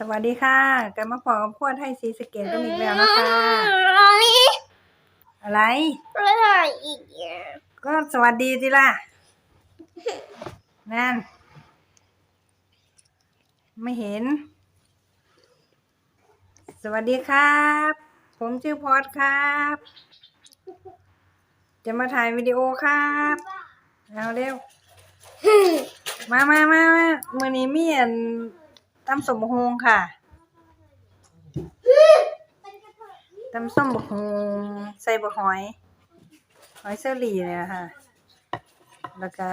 สวัสดีค่ะกลับมาพอกับพวดให้สีสเกตกันอีกแล้วนะคะ อะไรอะไรอีกก็สวัสดีสิล่ะ นั่น ไม่เห็น สวัสดีครับ ผมชื่อพอดครับ จะมาถ่ายวิดีโอครับเอาเร็ว มามามามามือนี้มีอัน ตำสมบกฮงค่ะตำส้มบกฮงใส่บกหอย หอยเชอรี่เนี่ยค่ะ แล้วก็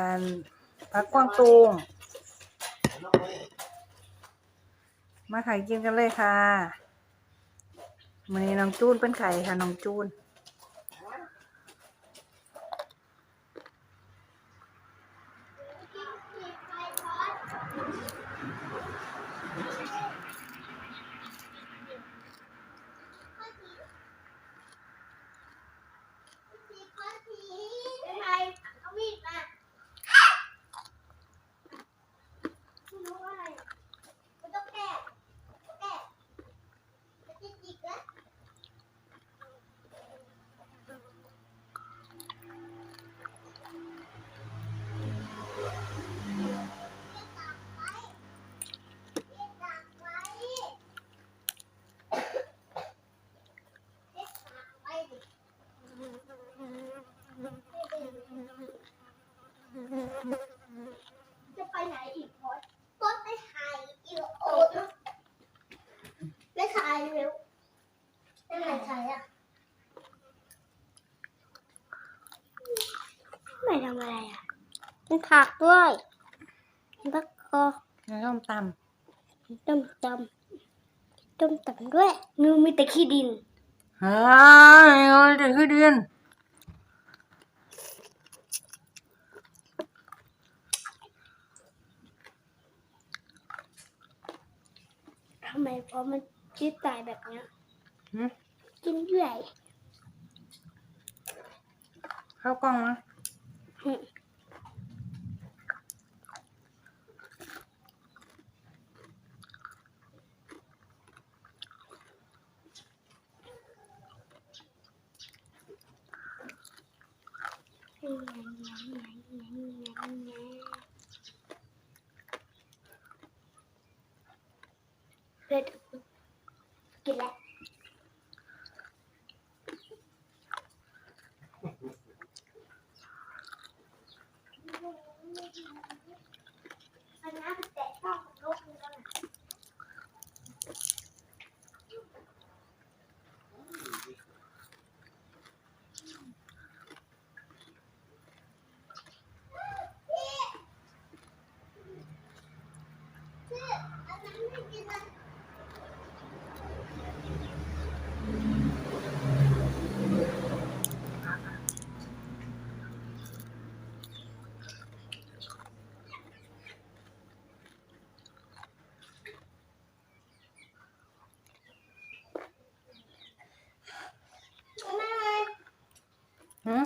ผักกวางตุงมาไข่กินกันเลยค่ะมือนี้น้องจูนเป็นไข่ค่ะน้องจูน อะไรเอามีดมาไม่รู้ว่าอะไรมันต้องแก้แก้จะจิกจิกนะ จะไปไหนอีกพอดก็ไปถ่ายอีกโอ๊ตไม่ถ่ายเร็วไม่ถ่ายถ่ายอะไม่ทำอะไรอะมีผักด้วยมีผักกอแล้วต้มตต้มตำต้มตำด้วยงูมีแต่ขี้ดินำเฮ้ยโอ้ยเด็กขึ้นเดือนทำไมเพราะมันชื่อตายแบบเนี้ยหึกินเรื่อยเข้ากล้องนะ หึเผ็ดกินแล้ว อันน้ำแตะต้องลกมันก่อนนะพี่อันนั้นไม่กินนะ ไม่ไม่ หืม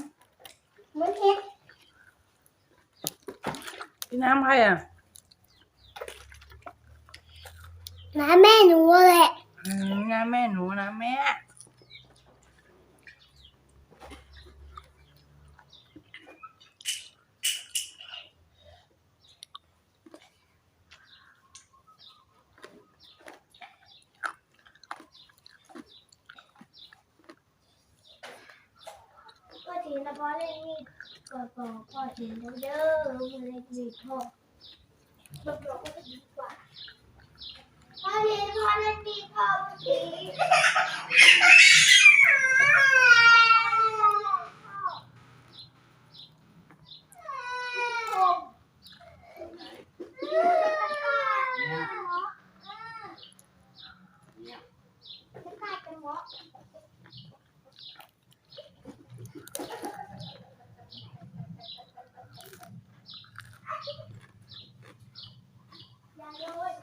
มันเผ็ด พี่ น้ำใครอะ น้าแม่หนูแหละอืมน้ำแม่หนูนะแม่ ก็ถึงแล้วพอเล่นมีด ก็บอกพ่อเห็นแล้วเด้อมันเล่นมีพ่อบอกบอกว่าดีกว่าพ่อเห็นพ่อเล่นมีพ่อเมื่อกี้อย่าโยน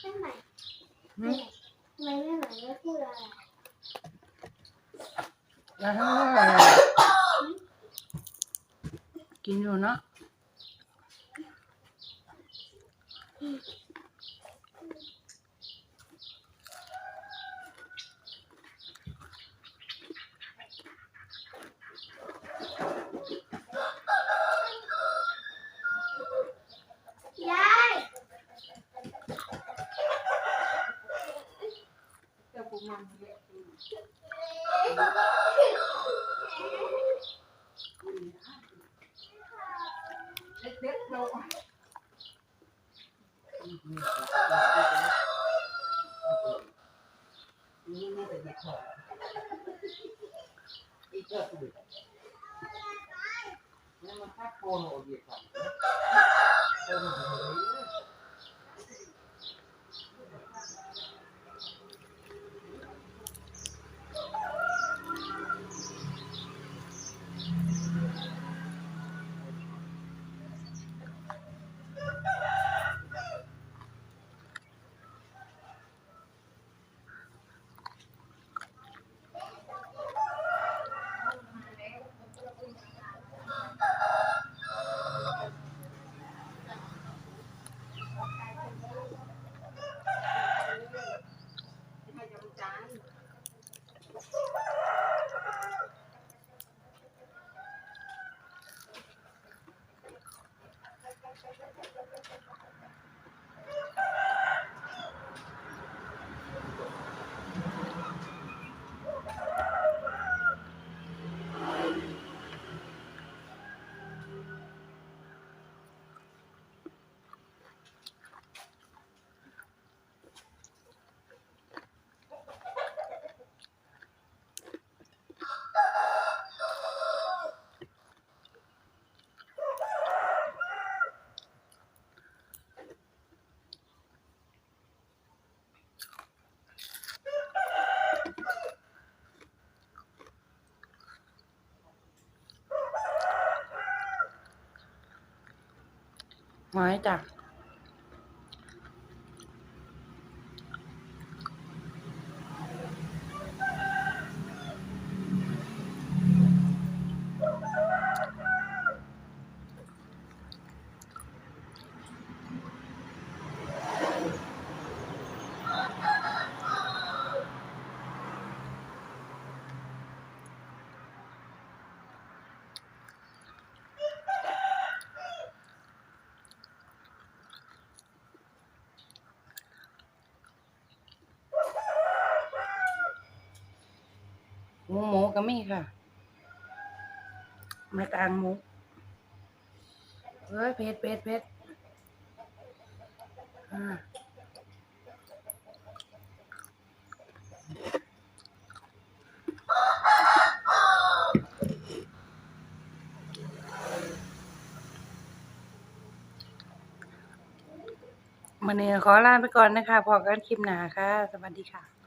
พูดอะไร แล้วทั้งหมด กินอยู่เนาะ หอย Thank you. จ้ะ หมูหมูก็มีค่ะไม่ต่างหมูเอ้ยเผ็ดเผ็ดเผ็ดอ่ามันนี้ขอลาไปก่อนนะคะ พอกันคลิปหนาค่ะ สวัสดีค่ะ